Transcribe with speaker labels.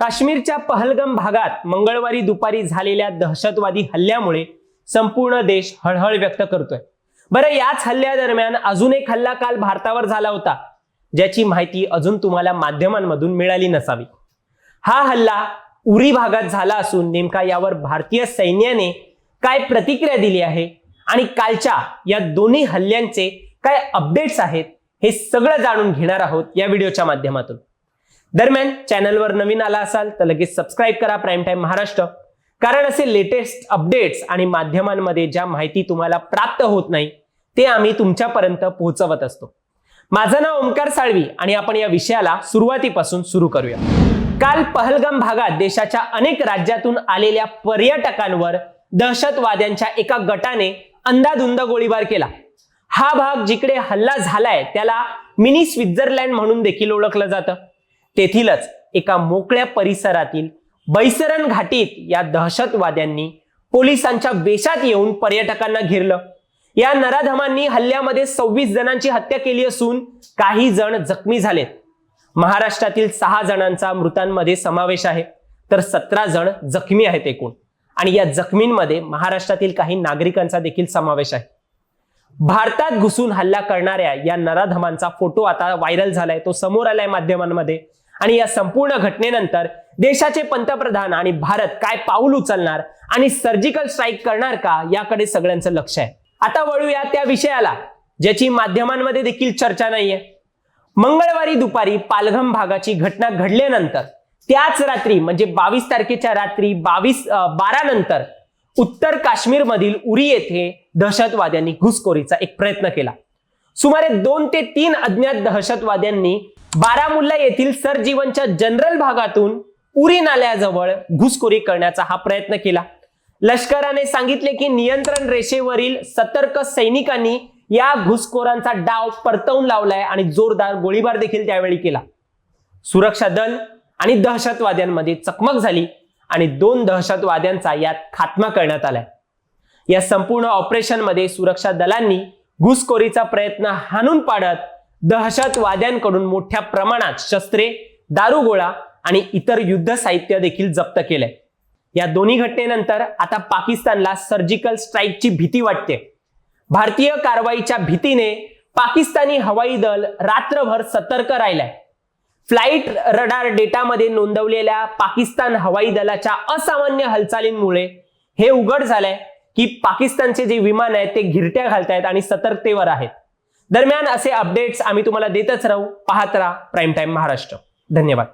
Speaker 1: काश्मीरच्या पहलगम भागात मंगळवारी दुपारी झालेल्या दहशतवादी हल्ल्यामुळे संपूर्ण देश हळहळ व्यक्त करतोय. बरं याच हल्ल्यादरम्यान अजून एक हल्ला काल भारतावर झाला होता ज्याची माहिती अजून तुम्हाला माध्यमांमधून मिळाली नसावी. हा हल्ला उरी भागात झाला असून नेमका यावर भारतीय सैन्याने काय प्रतिक्रिया दिली आहे आणि कालच्या या दोन्ही हल्ल्यांचे काय अपडेट्स आहेत हे सगळं जाणून घेणार आहोत या व्हिडिओच्या माध्यमातून. दरम्यान चॅनलवर नवीन आला असाल तर लगेच सबस्क्राईब करा प्राईम टाईम महाराष्ट्र. कारण असे लेटेस्ट अपडेट्स आणि माध्यमांमध्ये ज्या माहिती तुम्हाला प्राप्त होत नाही ते आम्ही तुमच्यापर्यंत पोहोचवत असतो. माझं नाव ओमकार साळवी आणि आपण या विषयाला सुरुवातीपासून सुरू करूया. काल पहलगाम भागात देशाच्या अनेक राज्यातून आलेल्या पर्यटकांवर दहशतवाद्यांच्या एका गटाने अंदाधुंद गोळीबार केला. हा भाग जिकडे हल्ला झालाय त्याला मिनी स्वित्झर्लंड म्हणून देखील ओळखलं जातं. तेथीलच एका मोकळ्या परिसरातील बैसरण घाटीत या दहशतवाद्यांनी पोलिसांच्या वेशात येऊन पर्यटकांना घेरलं. या नराधमांनी हल्ल्यामध्ये सव्वीस जणांची हत्या केली असून काही जण जखमी झालेत. महाराष्ट्रातील सहा जणांचा मृतांमध्ये समावेश आहे. तर सतरा जण जखमी आहेत एकूण. आणि या जखमींमध्ये महाराष्ट्रातील काही नागरिकांचा देखील समावेश आहे. भारतात घुसून हल्ला करणाऱ्या या नराधमांचा फोटो आता व्हायरल झालाय. तो समोर आलाय माध्यमांमध्ये. आणि या संपूर्ण घटनेनंतर देशाचे पंतप्रधान आणि भारत काय पाऊल उचलणार आणि सर्जिकल स्ट्राईक करणार का याकडे सगळ्यांचं लक्ष आहे. आता वळूया त्या विषयाला ज्याची माध्यमांमध्ये देखील चर्चा नाहीये. मंगळवारी दुपारी पालघम भागाची घटना घडल्यानंतर त्याच रात्री म्हणजे बावीस तारखेच्या रात्री बावीस बारा नंतर उत्तर काश्मीरमधील उरी येथे दहशतवाद्यांनी घुसखोरीचा एक प्रयत्न केला. सुमारे दोन ते तीन अज्ञात दहशतवाद्यांनी बारामुल्ला येथील सरजीवनच्या जनरल भागातून उरी नाल्याजवळ घुसखोरी करण्याचा हा प्रयत्न केला. लष्कराने सांगितले की नियंत्रण रेषेवरील सतर्क सैनिकांनी या घुसखोरांचा डाव परतवून लावलाय आणि जोरदार गोळीबार देखील त्यावेळी केला. सुरक्षा दल आणि दहशतवाद्यांमध्ये चकमक झाली आणि दोन दहशतवाद्यांचा यात खात्मा करण्यात आलाय. या संपूर्ण ऑपरेशनमध्ये सुरक्षा दलांनी घुसखोरीचा प्रयत्न हाणून पाडत दहशतवाद्यांकडून मोठ्या प्रमाणात शस्त्रे दारुगोळा आणि इतर युद्ध साहित्य देखील जप्त केलंय. या दोन्ही घटनेनंतर आता पाकिस्तानला सर्जिकल स्ट्राईकची भीती वाटते. भारतीय कारवाईच्या भीतीने पाकिस्तानी हवाई दल रात्रभर सतर्क राहिलाय. फ्लाईट रडार डेटामध्ये नोंदवलेल्या पाकिस्तान हवाई दलाच्या असामान्य हालचालींमुळे हे उघड झालंय. की पाकिस्तानचे जे विमान आहेत ते घिरट्या घालतायत आणि सतर्कतेवर आहेत. दरम्यान असे अपडेट्स आम्ही तुम्हाला देतच राहू. पाहत राहा. Prime time Maharashtra. धन्यवाद.